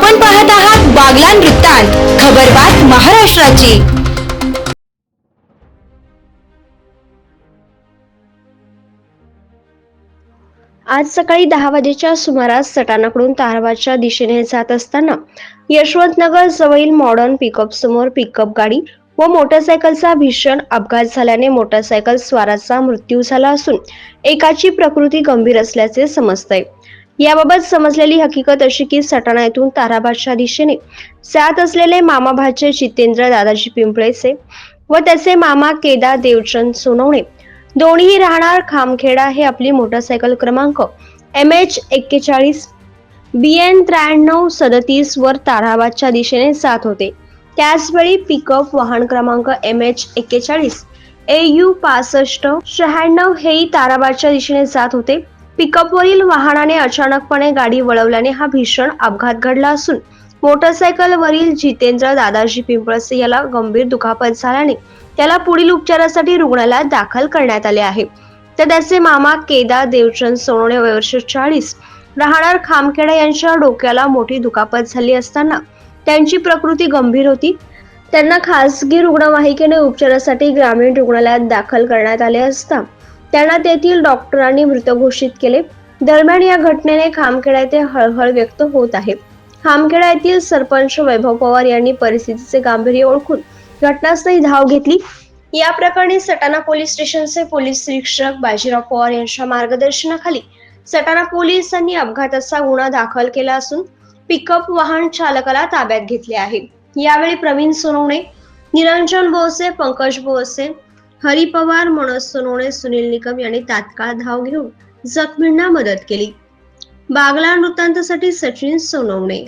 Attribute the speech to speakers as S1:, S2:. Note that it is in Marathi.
S1: आपण पाहत आहात बागलान वृत्तांत खबरबात महाराष्ट्राची.
S2: आज सकाळी दहा वाजेच्या सुमारास सटाणाकडून तारवाच्या दिशेने जात असताना यशवंतनगर जवळील मॉडर्न पिकअप समोर पिकअप गाडी व मोटरसायकलचा भीषण अपघात झाल्याने मोटरसायकल स्वाराचा मृत्यू झाला असून एकाची प्रकृती गंभीर असल्याचे समजतंय. याबाबत समजलेली हकीकत अशी की सटाणा येथून ताराबादच्या दिशेने जात असलेले मामाभाचे जितेंद्र दादाजी पिंपळेचे व त्याचे मामा केदा देवचंद सोनवणे. दोन्ही राहणार खामखेडा हे आपली मोटरसायकल क्रमांक एम एच एक्केचाळीस. बी एन त्र्याण्णव सदतीस वर ताराबादच्या दिशेने जात होते. त्याचवेळी पिकअप वाहन क्रमांक एम एच एक्केचाळीस. ए यू पासष्ट शहाण्णव हेही ताराबादच्या दिशेने जात होते. पिकअपवरील वाहनाने अचानकपणे गाडी वळवल्याने हा भीषण अपघात घडला असून मोटरसायकलवरील जितेंद्र दादाजी पिंपळसे याला गंभीर दुखापत झाल्याने त्याला पुढील उपचारासाठी रुग्णालयात दाखल करण्यात आले आहे. तर त्याचे मामा केदार देवचंद सोनवणे वय वर्ष चाळीस राहणार खामखेडा यांच्या डोक्याला मोठी दुखापत झाली असताना त्यांची प्रकृती गंभीर होती. त्यांना खासगी रुग्णवाहिकेने उपचारासाठी ग्रामीण रुग्णालयात दाखल करण्यात आले असता त्यांना तेथील डॉक्टरांनी मृत घोषित केले. दरम्यान या घटनेने खामखेडा येथे हळहळ व्यक्त होत आहे. खामखेडा येथील सरपंच वैभव पवार यांनी परिस्थितीचे गांभीर्य ओळखून घटनास्थळी धाव घेतली. या प्रकरणी सटाणा पोलीस स्टेशनचे पोलीस निरीक्षक बाजीराव पवार यांच्या मार्गदर्शनाखाली सटाणा पोलिसांनी अपघाताचा गुन्हा दाखल केला असून पिकअप वाहन चालकाला ताब्यात घेतले आहे. यावेळी प्रवीण सोनवणे निरंजन बोसे पंकज बोसे हरी पवार मनोज सोनवणे सुनील निकम यांनी तात्काळ धाव घेऊन जखमींना मदत केली. बागला वृत्तांतासाठी सचिन सोनवणे.